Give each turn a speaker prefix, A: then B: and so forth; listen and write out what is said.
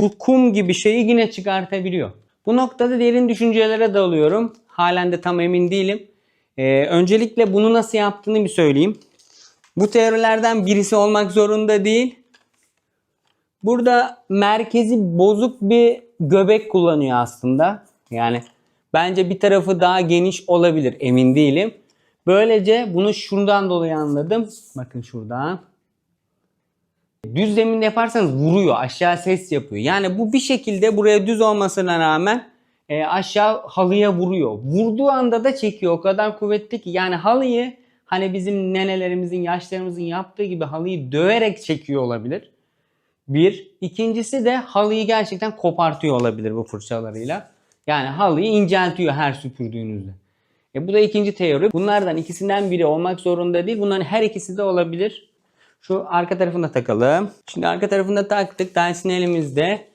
A: bu kum gibi şeyi yine çıkartabiliyor. Bu noktada derin düşüncelere dalıyorum. Halen de tam emin değilim. Ee, öncelikle bunu nasıl yaptığını bir söyleyeyim. Bu teorilerden birisi olmak zorunda değil. Burada merkezi bozuk bir göbek kullanıyor aslında. Yani bence bir tarafı daha geniş olabilir emin değilim. Böylece bunu şuradan dolayı anladım. Bakın şuradan. Düz zeminde yaparsanız vuruyor. Aşağı ses yapıyor. Yani bu bir şekilde buraya düz olmasına rağmen e, aşağı halıya vuruyor. Vurduğu anda da çekiyor. O kadar kuvvetli ki. Yani halıyı hani bizim nenelerimizin, yaşlarımızın yaptığı gibi halıyı döverek çekiyor olabilir. Bir. İkincisi de halıyı gerçekten kopartıyor olabilir bu fırçalarıyla. Yani halıyı inceltiyor her süpürdüğünüzde. E bu da ikinci teori. Bunlardan ikisinden biri olmak zorunda değil. Bunların her ikisi de olabilir. Şu arka tarafına takalım. Şimdi arka tarafında taktık. Tersini elimizde.